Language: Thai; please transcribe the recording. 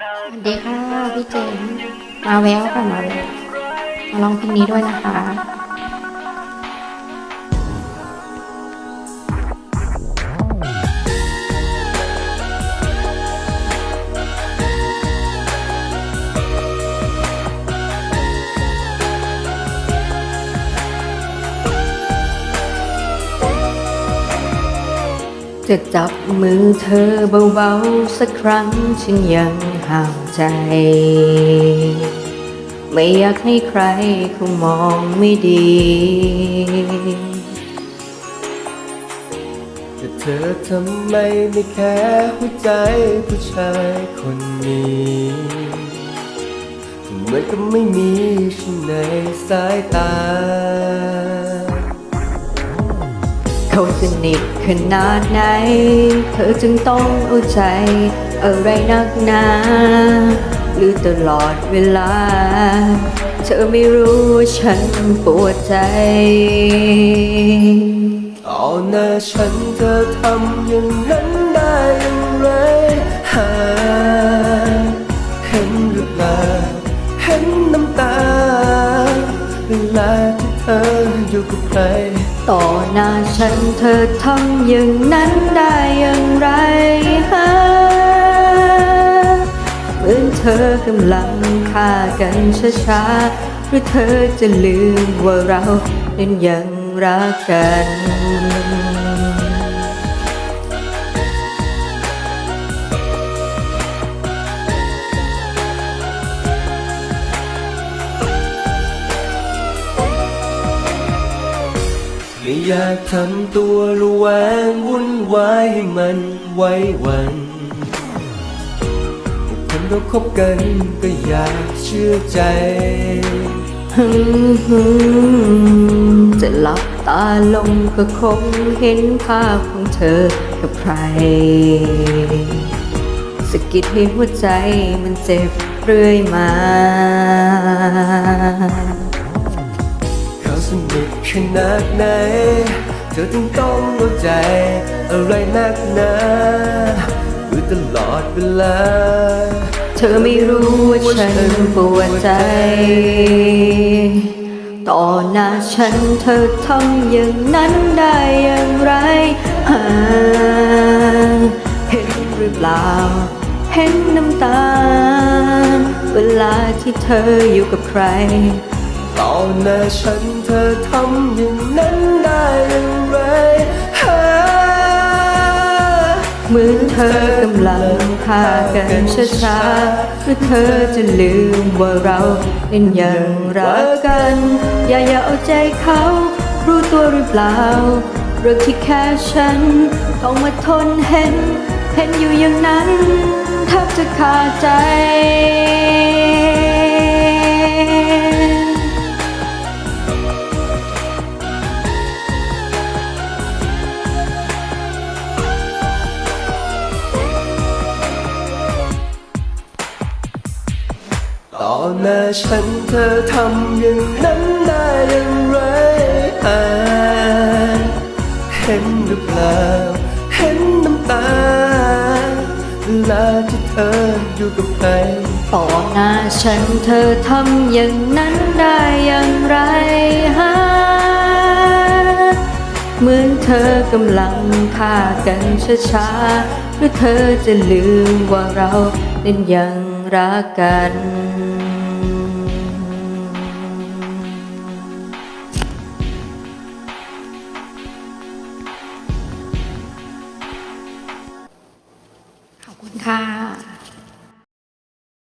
สวัสดีค่ะพี่เจมส์มาแววค่ะมาแววมาลองเพลงนี้ด้วยนะคะ จะจับมือเธอเบาๆ สักครั้งฉันยังห้ามใจ ไม่อยากให้ใครเขามองไม่ดีแต่เธอทำไมไม่แค่หัวใจผู้ชายคนนี้เหมือนกับไม่มีฉันในสายตา เขาสนิทขนาดไหน เธอจึงต้องเอาใจ อะไรนักหนาหรือตลอดเวลา เธอไม่รู้ว่าฉันปวดใจต่อหน้าฉันเธอทำอย่างนั้นได้อย่างไรหาเห็นหรือเปล่าเห็นน้ำตา เวลาที่ ธออยู่กับใครต่อหน้าฉันเธอทำอย่างนั้นได้อย่างไรฮะเหมือนเธอกำลังฆ่ากันช้าๆหรือเธอจะลืมว่าเรานั้นยังรักกัน ไม่อยากทำตัวระแวงวุ่นวายให้มันไว้วันคนเราคบกันก็อยากเชื่อใจ จะหลับตาลงก็คงเห็นภาพของเธอกับใคร สกิดให้หัวใจมันเจ็บเรื่อยมา ขนาดไหน เธอถึงต้องเอาใจ อะไรนักหนาอยู่ตลอดเวลา เธอไม่รู้ว่าฉันปวดใจ ต่อหน้าฉันเธอทำอย่างนั้นได้อย่างไรเห็นหรือเปล่า เห็นน้ำตา เวลาที่เธออยู่กับใคร ต่อหน้าฉันเธอทำอย่างนั้นได้อย่างไรเหมือนเธอกำลังฆ่ากันช้าๆหรือเธอจะลืมว่าเราเป็นยังรักกัน อย่าอย่าเอาใจเขารู้ตัวหรือเปล่าเรื่องที่แค่ฉัน ต้องมาทนเห็น เห็นอยู่อย่างนั้นแทบจะขาดใจ ต่อหน้าฉันเธอทำอย่างนั้นได้อย่างไรอานเห็นหรือเปล่า เห็นน้ำตาเวลาที่เธออยู่กับใครต่อหน้าฉันเธอทำอย่างนั้นได้อย่างไรฮะเหมือนเธอกำลังฆ่ากันช้าๆหรือเธอจะลืมว่าเรานั้นยัง รักกัน ขอบคุณค่ะ